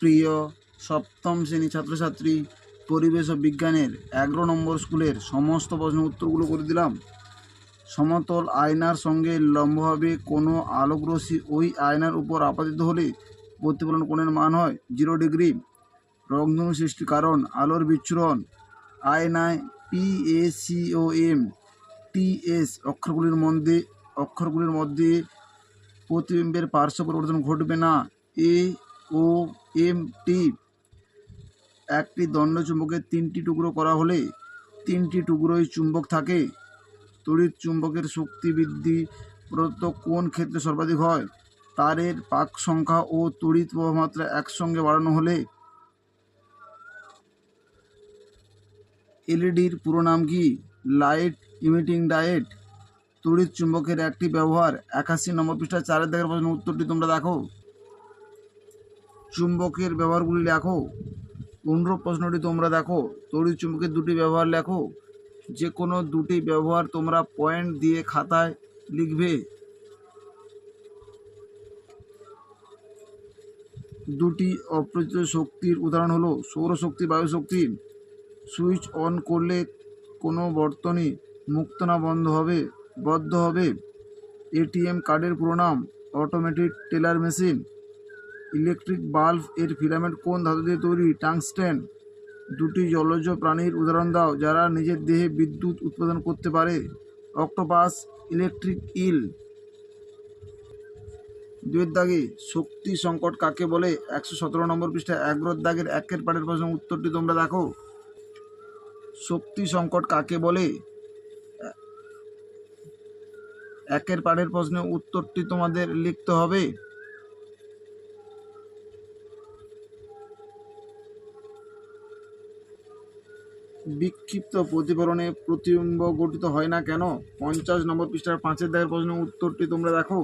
প্রিয় সপ্তম শ্রেণি ছাত্রছাত্রী পরিবেশ ও বিজ্ঞানের এগারো নম্বর স্কুলের সমস্ত প্রশ্নের উত্তরগুলো করে দিলাম। সমতল আয়নার সঙ্গে লম্বভাবে কোনো আলোকরশ্মি ওই আয়নার উপর আপাতিত হলে প্রতিফলন কোণের মান হয় জিরো ডিগ্রি। রংধনু সৃষ্টির কারণ, আলোর বিচ্ছুরণ। আয়নায় P A C O M, T S অক্ষরগুলির মধ্যে অক্ষরগুলির মধ্যে প্রতিবিম্বের পার্শ্ব পরিবর্তন ঘটবে না। এ ও এম টি একটি দণ্ড চুম্বকের তিনটি টুকরো করা হলে তিনটি টুকরোই চুম্বক থাকে। তড়িৎ চুম্বকের শক্তি বৃদ্ধি প্রদত্ত কোন ক্ষেত্রে সর্বাধিক হয়? তারের পাক সংখ্যা ও তড়িৎ প্রবাহমাত্রা একসঙ্গে বাড়ানো হলে এলইডির পুরো নাম কি? Light emitting diode. তড়িৎ চুম্বকের একটি ব্যবহার একাশি নম্বর পৃষ্ঠা চারের দেখার প্রশ্ন উত্তরটি তোমরা দেখো। চুম্বকের ব্যবহারগুলি লেখো। অনুরূপ প্রশ্নটি তোমরা দেখো। তড়িৎ চুম্বকের দুটি ব্যবহার লেখো। যে কোনো দুটি ব্যবহার তোমরা পয়েন্ট দিয়ে খাতায় লিখবে। দুটি অপ্রচিত শক্তির উদাহরণ হলো সৌরশক্তি, বায়ুশক্তি। সুইচ অন করলে কোনো বর্তনী মুক্ত না বন্ধ হবে, বদ্ধ হবে। এটিএম কার্ডের পুরো নাম automatic teller machine. Electric bulb এর ফিলামেন্ট কোন ধাতু দিয়ে তৈরি? টাংস্টেন। দুটি জলজ প্রাণীর উদাহরণ দাও, যারা নিজের দেহে বিদ্যুৎ উৎপাদন করতে পারে। Octopus electric eel. দুয়ের দাগে, শক্তি সংকট কাকে বলে? একশো সতেরো নম্বর পৃষ্ঠা এগারোর দাগের একের পাটের প্রশ্ন, উত্তরটি তোমরা দেখো। শক্তি সংকট কাকে বলে? একের পাঠের প্রশ্নের উত্তরটি তোমাদের লিখতে হবে। বিক্ষিপ্ত প্রতিফলনে প্রতিবিম্ব গঠিত হয় না কেন? পঞ্চাশ নম্বর পৃষ্ঠার পাঁচের দাগের প্রশ্নের উত্তরটি তোমরা দেখো।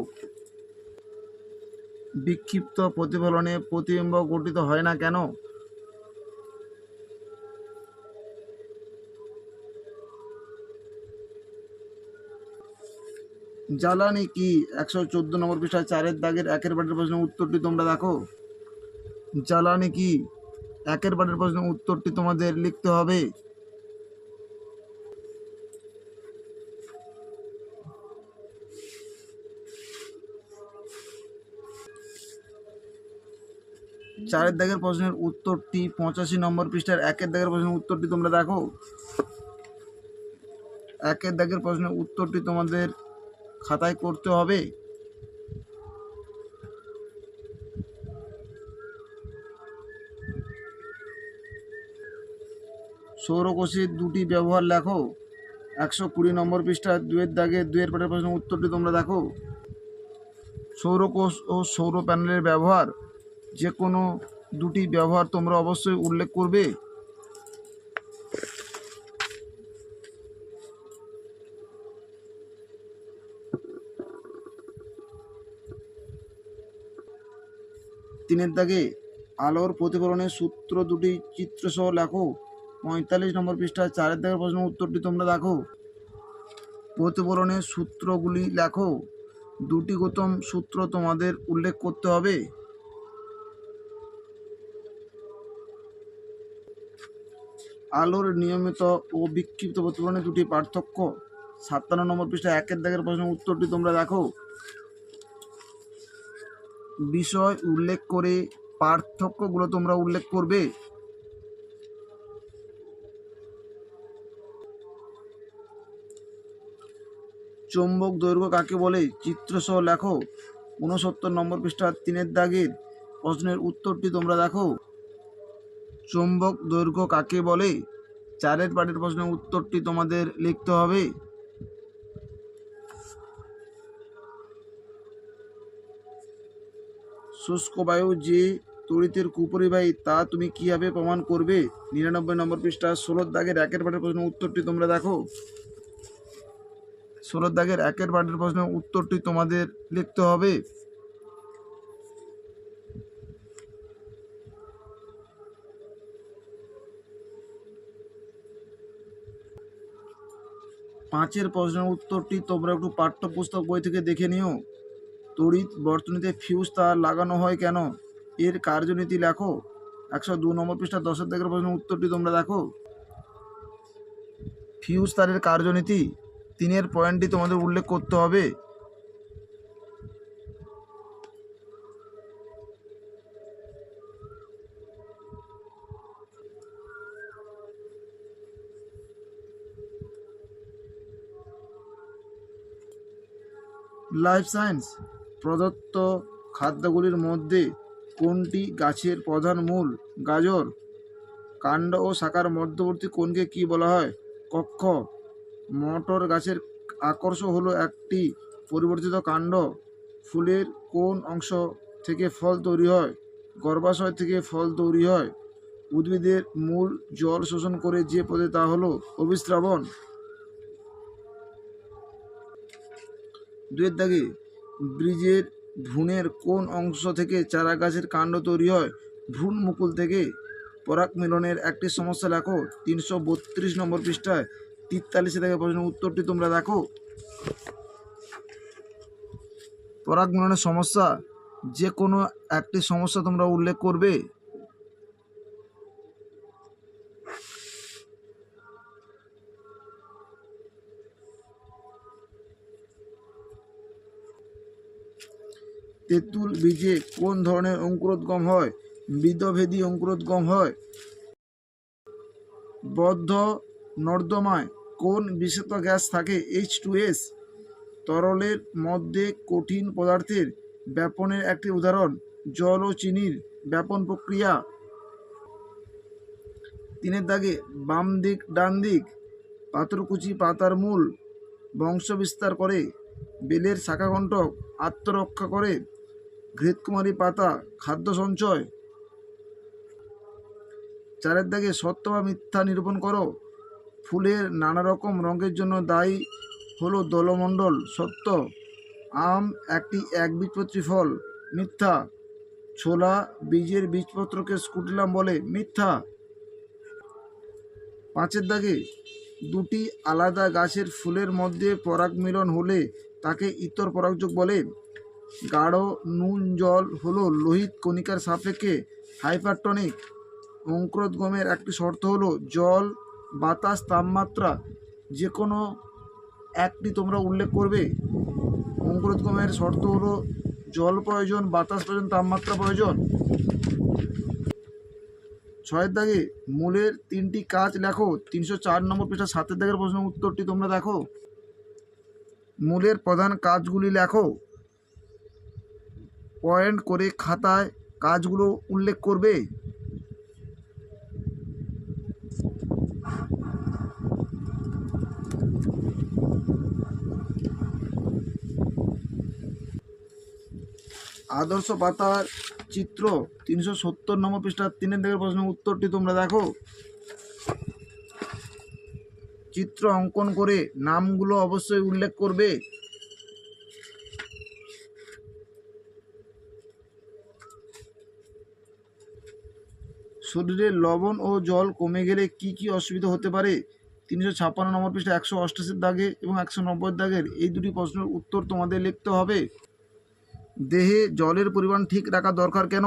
বিক্ষিপ্ত প্রতিফলনে প্রতিবিম্ব গঠিত হয় না কেন? জ্বালানি কি? একশো চোদ্দ নম্বর পৃষ্ঠা চারের দাগের একের পাটের প্রশ্নের উত্তরটি তোমরা দেখো। জ্বালানি কি? একের পাটের প্রশ্নের উত্তরটি তোমাদের লিখতে হবে। চারের দাগের প্রশ্নের উত্তরটি পঁচাশি নম্বর পৃষ্ঠার একের দাগের প্রশ্নের উত্তরটি তোমরা দেখো। একের দাগের প্রশ্নের উত্তরটি তোমাদের খাতায় করতে হবে। সৌরকোষের দুটি ব্যবহার লেখো। একশো কুড়ি নম্বর পৃষ্ঠা দুয়ের দাগে দুয়ের পাটের প্রশ্নের উত্তরটি তোমরা দেখো। সৌরকোষ ও সৌর প্যানেলের ব্যবহার। যে কোনো দুটি ব্যবহার তোমরা অবশ্যই উল্লেখ করবে? তিনের দাগে, আলোর প্রতিফলনের সূত্র দুটি চিত্রসহ লেখো। পঁয়তাল্লিশ নম্বর পৃষ্ঠা চারের দাগের প্রশ্ন উত্তরটি তোমরা দেখো। প্রতিফলনের সূত্রগুলি লেখো। দুটি গৌতম সূত্র তোমাদের উল্লেখ করতে হবে। আলোর নিয়মিত ও বিক্ষিপ্ত প্রতিফলনের দুটি পার্থক্য। সাতান্ন নম্বর পৃষ্ঠা একের দাগের প্রশ্নের উত্তরটি তোমরা দেখো। বিষয় উল্লেখ করে পার্থক্যগুলো তোমরা উল্লেখ করবে। চৌম্বক দৈর্ঘ্য কাকে বলে? চিত্রসহ লেখো। উনসত্তর নম্বর পৃষ্ঠা তিনের দাগের প্রশ্নের উত্তরটি তোমরা দেখো। চৌম্বক দৈর্ঘ্য কাকে বলে? চারের পাটের প্রশ্নের উত্তরটি তোমাদের লিখতে হবে। শুষ্ক বায়ু যে তড়িতের কুপরিবাহী তা তুমি কীভাবে প্রমাণ করবে? নিরানব্বই নম্বর পৃষ্ঠা, ষোলোর দাগের একের পাটের প্রশ্নের উত্তরটি তোমরা দেখো। ষোলোর দাগের একের পাটের প্রশ্নের উত্তরটি তোমাদের লিখতে হবে। পাঁচের প্রশ্নের উত্তরটি তোমরা একটু পাঠ্যপুস্তক বই থেকে দেখে নিও। তড়িৎ বর্তনীতে ফিউজ তার লাগানো হয় কেন? এর কার্যনীতি লেখো। একশো দু নম্বর পৃষ্ঠা, দশের থেকে প্রশ্নের উত্তরটি তোমরা দেখো। ফিউজ তারের কার্যনীতি, তিনের পয়েন্টটি তোমাদের উল্লেখ করতে হবে। লাইফ সায়েন্স প্রদত্ত খাদ্যগুলির মধ্যে কোনটি গাছের প্রধান মূল? গাজর, কাণ্ড ও শাখার মধ্যবর্তী কোনকে কি বলা হয়? কক্ষ। মটর গাছের আকর্ষ হলো একটি পরিবর্তিত কাণ্ড। ফুলের কোন অংশ থেকে ফল তৈরি হয়? গর্ভাশয় থেকে ফল তৈরি হয়। উদ্ভিদের মূল জল শোষণ করে যে পদে তা হলো অভিস্রাবণ। দুয়ের দাগে ব্রিজের ভ্রূণের কোন অংশ থেকে চারা গাছের কাণ্ড তৈরি হয়? ভ্রূণ মুকুল থেকে পরাগ মিলনের একটি সমস্যা লেখো। তিনশো বত্রিশ নম্বর পৃষ্ঠায় তেতাল্লিশে থেকে প্রশ্নের উত্তরটি তোমরা দেখো। পরাগ মিলনের সমস্যা, যে কোনো একটি সমস্যা তোমরা উল্লেখ করবে। তেঁতুল বীজে কোন ধরনের অঙ্কুরোদ্গম হয়? বিদভেদী অঙ্কুরোদ্গম হয়। বদ্ধ নর্দমায় কোন বিষাক্ত গ্যাস থাকে? এইচ টু এস তরলের মধ্যে কঠিন পদার্থের ব্যাপনের একটি উদাহরণ, জল ও চিনির ব্যাপন প্রক্রিয়া। তিনের দাগে বাম দিক, ডান দিক, পাথরকুচি পাতার মূল বংশ বিস্তার করে, বেলের শাখাকণ্ঠক আত্মরক্ষা করে। ঘৃতকুমারী পাতা, খাদ্য সঞ্চয়। চারের দাগে সত্য বা মিথ্যা নিরূপণ করো। ফুলের নানা রকম রঙের জন্য দায়ী হলো দলমণ্ডল, সত্য। আম একটি একবীজপত্রী ফল, মিথ্যা। ছোলা বীজের বীজপত্রকে স্কুটলাম বলে, মিথ্যা। পাঁচের দাগে দুটি আলাদা গাছের ফুলের মধ্যে পরাগ মিলন হলে তাকে ইতর পরাগযোগ বলে গাঢ় নুন জল হলো লোহিত কণিকার সাপেক্ষে হাইপারটনিক। অঙ্কুরোদ্গমের একটি শর্ত হলো জল, বাতাস, তাপমাত্রা যে কোনো একটি তোমরা উল্লেখ করবে। অঙ্কুরোদ্গমের শর্ত হলো জল প্রয়োজন, বাতাস প্রয়োজন, তাপমাত্রা প্রয়োজন। ছয়ের দাগে মূলের তিনটি কাজ লেখো। তিনশো চার নম্বর পৃষ্ঠা সাতের দাগের প্রশ্নের উত্তরটি তোমরা দেখো। মূলের প্রধান কাজগুলি লেখো। পয়েন্ট করে খাতায় কাজগুলো উল্লেখ করবে? আদর্শ পাতার চিত্র তিনশো সত্তর নম্বর পৃষ্ঠার তিনের দিকের প্রশ্নের উত্তরটি তোমরা দেখো। চিত্র অঙ্কন করে নামগুলো অবশ্যই উল্লেখ করবে। শরীরে লবণ ও জল কমে গেলে কি কি অসুবিধা হতে পারে? তিনশো ছাপ্পান্ন নম্বর পৃষ্ঠা একশো অষ্টাশির দাগে এবং একশো নব্বই দাগের এই দুটি প্রশ্নের উত্তর তোমাদের লিখতে হবে। দেহে জলের পরিমাণ ঠিক রাখা দরকার কেন?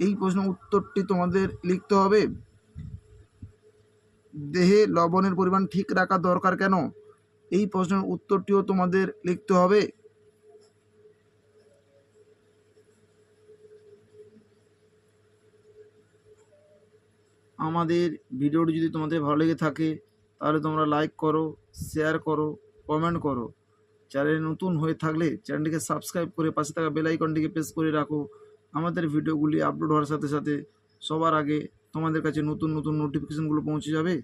এই প্রশ্নের উত্তরটি তোমাদের লিখতে হবে। দেহে লবণের পরিমাণ ঠিক রাখা দরকার কেন? এই প্রশ্নের উত্তরটিও তোমাদের লিখতে হবে। আমাদের ভিডিওটি যদি তোমাদের ভালো লেগে থাকে, তাহলে তোমরা লাইক করো শেয়ার করো কমেন্ট করো। চ্যানেল নতুন হয়ে থাকলে চ্যানেলটিকে সাবস্ক্রাইব করে পাশে থাকা বেল আইকনটিকে প্রেস করে রাখো। আমাদের ভিডিওগুলি আপলোড হওয়ার সাথে সাথে সবার আগে তোমাদের কাছে নতুন নতুন নোটিফিকেশানগুলো পৌঁছে যাবে।